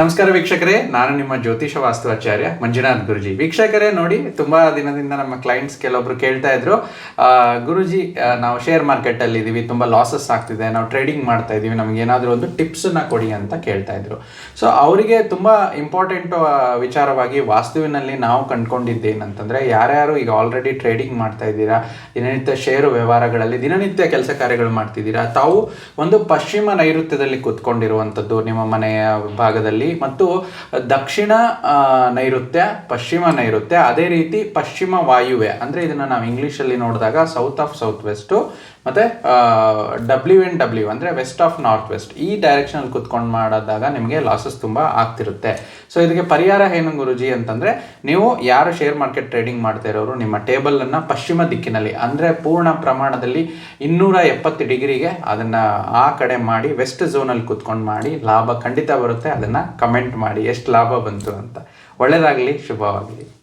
ನಮಸ್ಕಾರ ವೀಕ್ಷಕರೇ, ನಾನು ನಿಮ್ಮ ಜ್ಯೋತಿಷ ವಾಸ್ತುವಾಚಾರ್ಯ ಮಂಜುನಾಥ್ ಗುರುಜಿ. ವೀಕ್ಷಕರೇ, ನೋಡಿ, ತುಂಬಾ ದಿನದಿಂದ ನಮ್ಮ ಕ್ಲೈಂಟ್ಸ್ ಕೆಲವೊಬ್ರು ಕೇಳ್ತಾ ಇದ್ರು ಗುರುಜಿ ನಾವು ಶೇರ್ ಮಾರ್ಕೆಟ್ ಅಲ್ಲಿ ಇದೀವಿ, ತುಂಬಾ ಲಾಸಸ್ ಆಗ್ತಿದೆ, ನಾವು ಟ್ರೇಡಿಂಗ್ ಮಾಡ್ತಾ ಇದೀವಿ, ನಮ್ಗೆ ಏನಾದರೂ ಒಂದು ಟಿಪ್ಸ್ನ ಕೊಡಿ ಅಂತ ಕೇಳ್ತಾ ಇದ್ರು. ಸೊ ಅವರಿಗೆ ತುಂಬಾ ಇಂಪಾರ್ಟೆಂಟ್ ವಿಚಾರವಾಗಿ ವಾಸ್ತುವಿನಲ್ಲಿ ನಾವು ಕಂಡ್ಕೊಂಡಿದ್ದೇನಂತಂದ್ರೆ, ಯಾರ್ಯಾರು ಈಗ ಆಲ್ರೆಡಿ ಟ್ರೇಡಿಂಗ್ ಮಾಡ್ತಾ ಇದ್ದೀರಾ, ದಿನನಿತ್ಯ ಷೇರು ವ್ಯವಹಾರಗಳಲ್ಲಿ, ದಿನನಿತ್ಯ ಕೆಲಸ ಕಾರ್ಯಗಳು ಮಾಡ್ತಿದ್ದೀರಾ, ತಾವು ಒಂದು ಪಶ್ಚಿಮ ನೈಋತ್ಯದಲ್ಲಿ ಕುತ್ಕೊಂಡಿರುವಂಥದ್ದು ನಿಮ್ಮ ಮನೆಯ ಭಾಗದಲ್ಲಿ ಮತ್ತು ದಕ್ಷಿಣ ನೈಋತ್ಯ, ಪಶ್ಚಿಮ ನೈಋತ್ಯ, ಅದೇ ರೀತಿ ಪಶ್ಚಿಮ ವಾಯುವೆ ಅಂದರೆ ಇದನ್ನು ನಾವು ಇಂಗ್ಲೀಷಲ್ಲಿ ನೋಡಿದಾಗ ಸೌತ್ ಆಫ್ ಸೌತ್ ವೆಸ್ಟು ಮತ್ತು ಡಬ್ಲ್ಯೂ ಎನ್ ಡಬ್ಲ್ಯೂ ಅಂದರೆ ವೆಸ್ಟ್ ಆಫ್ ನಾರ್ತ್ ವೆಸ್ಟ್ ಈ ಡೈರೆಕ್ಷನಲ್ಲಿ ಕುತ್ಕೊಂಡು ಮಾಡಿದಾಗ ನಿಮಗೆ ಲಾಸಸ್ ತುಂಬ ಆಗ್ತಿರುತ್ತೆ. ಸೊ ಇದಕ್ಕೆ ಪರಿಹಾರ ಏನು ಗುರುಜಿ ಅಂತಂದರೆ, ನೀವು ಯಾರು ಶೇರ್ ಮಾರ್ಕೆಟ್ ಟ್ರೇಡಿಂಗ್ ಮಾಡ್ತಾ ಇರೋರು, ನಿಮ್ಮ ಟೇಬಲನ್ನು ಪಶ್ಚಿಮ ದಿಕ್ಕಿನಲ್ಲಿ, ಅಂದರೆ ಪೂರ್ಣ ಪ್ರಮಾಣದಲ್ಲಿ ಇನ್ನೂರ ಎಪ್ಪತ್ತು ಡಿಗ್ರಿಗೆ ಅದನ್ನು ಆ ಕಡೆ ಮಾಡಿ ವೆಸ್ಟ್ ಝೋನಲ್ಲಿ ಕುತ್ಕೊಂಡು ಮಾಡಿ, ಲಾಭ ಖಂಡಿತ ಬರುತ್ತೆ, ಅದನ್ನ ಕಮೆಂಟ್ ಮಾಡಿ ಎಷ್ಟು ಲಾಭ ಬಂತು ಅಂತ. ಒಳ್ಳೆಯದಾಗಲಿ ಶುಭವಾಗಲಿ.